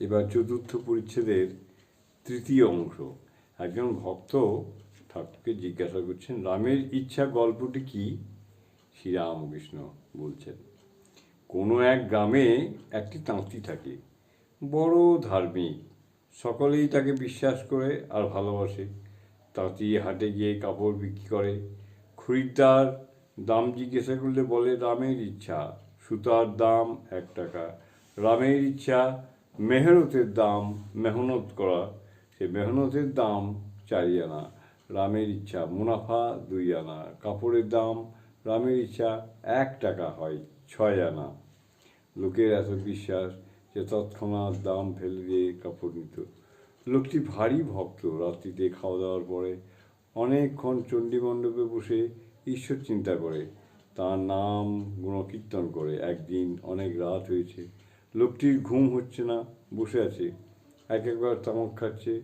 এবার চতুর্থ পরিচ্ছেদের তৃতীয় অংশ। একজন ভক্ত ঠাকুরকে জিজ্ঞাসা করছেন, রামের ইচ্ছা গল্পটি কি? শ্রীরামকৃষ্ণ বলছেন, কোনো এক গ্রামে একটি তাঁতি থাকে, বড় ধার্মিক, সকলেই তাকে বিশ্বাস করে আর ভালোবাসে। তাঁতি হাটে গিয়ে কাপড় বিক্রি করে, খরিদ্দার দাম জিজ্ঞাসা করলে বলে, রামের ইচ্ছা, সুতার দাম এক টাকা, রামের ইচ্ছা মেহনতের দাম মেহনত করা সে মেহনতের দাম চারি আনা, রামের ইচ্ছা মুনাফা দুই আনা, কাপড়ের দাম রামের ইচ্ছা এক টাকা হয় ছয় আনা। লোকের এত বিশ্বাস যে তৎক্ষণাৎ দাম ফেলে দিয়ে কাপড় নিত। লোকটি ভারী ভক্ত, রাত্রিতে খাওয়া দাওয়ার পরে অনেকক্ষণ চণ্ডী মণ্ডপে বসে ঈশ্বর চিন্তা করে। তার নাম গুণকীর্তন করে। একদিন অনেক রাত হয়েছে। লোকটির ঘুম হচ্ছে না, বসে আছে। এক একবার তামাক খাচ্ছে।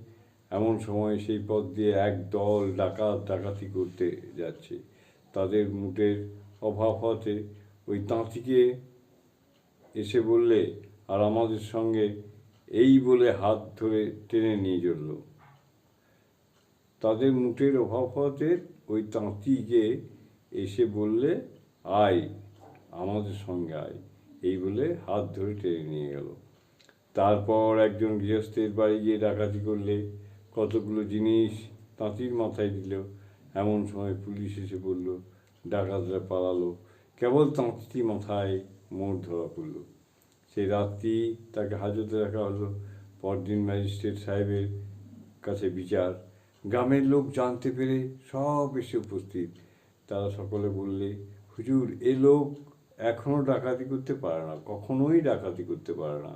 এমন সময় সেই পথ দিয়ে এক দল ডাকাত ডাকাতি করতে যাচ্ছে। তাদের মুটের অভাব হতে ওই তাঁতিকে এসে বললে, আর আমাদের সঙ্গে এই বলে হাত ধরে টেনে নিয়ে চলল। তাদের মুটের অভাব হতে ওই তাঁতিকে এসে বললে, আয়, আমাদের সঙ্গে আয়। এই বলে হাত ধরে টেনে নিয়ে গেল। তারপর একজন গৃহস্থের বাড়ি গিয়ে ডাকাতি করলে কতগুলো জিনিস তাঁতির মাথায় দিল। এমন সময় পুলিশ এসে বলল, ডাকাতরা পালালো। কেবল তাঁতি মাথায় মোড় ধরা পড়ল। সেই রাত্রি তাকে হাজতে রাখা হলো। পরদিন ম্যাজিস্ট্রেট সাহেবের কাছে বিচার। গ্রামের লোক জানতে পেরে সব এসে উপস্থিত। তারা সকলে বললে, হুজুর, এ লোক এখনও ডাকাতি করতে পারে না, কখনোই ডাকাতি করতে পারে না।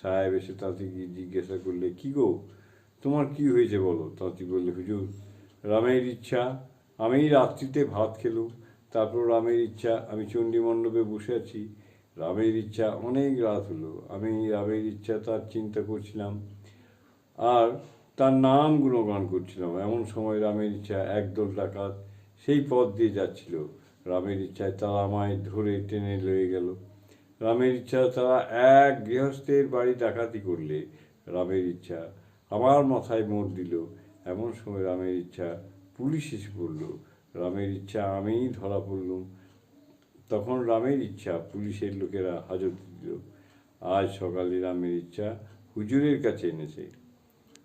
সাহেব এসে তাঁতিকে জিজ্ঞাসা করলে, কি গো, তোমার কি হয়েছে বলো? তাঁতি বললে, হুজুর, রামের ইচ্ছা আমি রাত্রিতে ভাত খেলুম। তারপর রামের ইচ্ছা, আমি চণ্ডী মণ্ডপে বসে আছি। রামের ইচ্ছা, অনেক রাত হলো। আমি রামের ইচ্ছা তার চিন্তা করছিলাম আর তার নাম গুণগান করছিলাম। এমন সময় রামের ইচ্ছা, একদল ডাকাত সেই পথ দিয়ে যাচ্ছিল। রামের ইচ্ছায় তারা আমায় ধরে টেনে লয়ে গেল। রামের ইচ্ছা তারা এক গৃহস্থের বাড়ি ডাকাতি করলে। রামের ইচ্ছা আমার মাথায় মোড় দিল। এমন সময় রামের ইচ্ছা পুলিশ এসে পড়ল। রামের ইচ্ছা আমিই ধরা পড়লুম। তখন রামের ইচ্ছা পুলিশের লোকেরা হাজত দিল। আজ সকালে রামের ইচ্ছা হুজুরের কাছে এনেছে।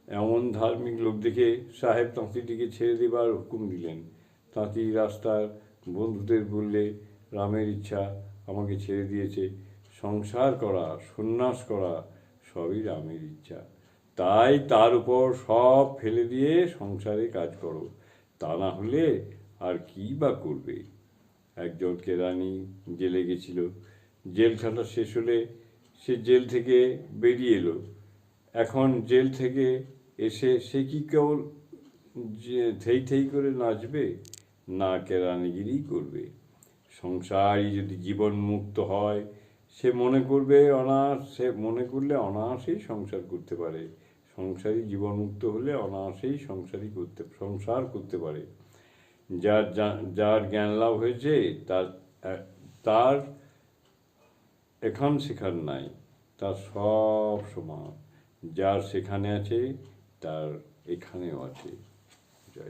এমন ধার্মিক লোক দেখে সাহেব তাঁতিটিকে ছেড়ে দেবার হুকুম দিলেন। তাঁতি রাস্তার বন্ধুদের বললে, রামের ইচ্ছা আমাকে ছেড়ে দিয়েছে। সংসার করা, সন্ন্যাস করা সবই রামের ইচ্ছা। তাই তার উপর সব ফেলে দিয়ে সংসারে কাজ করো। তা না হলে আর কি বা করবে? একজন কেরানি জেলে গেছিল। জেল খাটা শেষ হলে সে জেল থেকে বেরিয়ে এলো। এখন জেল থেকে এসে সে কি কেবল থেই থেই করে নাচবে? না কেরানিগিরি করবে। সংসারই যদি জীবন মুক্ত হয়, সে মনে করবে অনায়াস, সে মনে করলে অনায়াসেই সংসার করতে পারে। সংসারী জীবনমুক্ত হলে অনায়াসেই সংসারই করতে, সংসার করতে পারে। যার যার জ্ঞান লাভ হয়েছে, তার তার এখান সেখান নাই, তার সব সমান। যার সেখানে আছে, তার এখানেও আছে।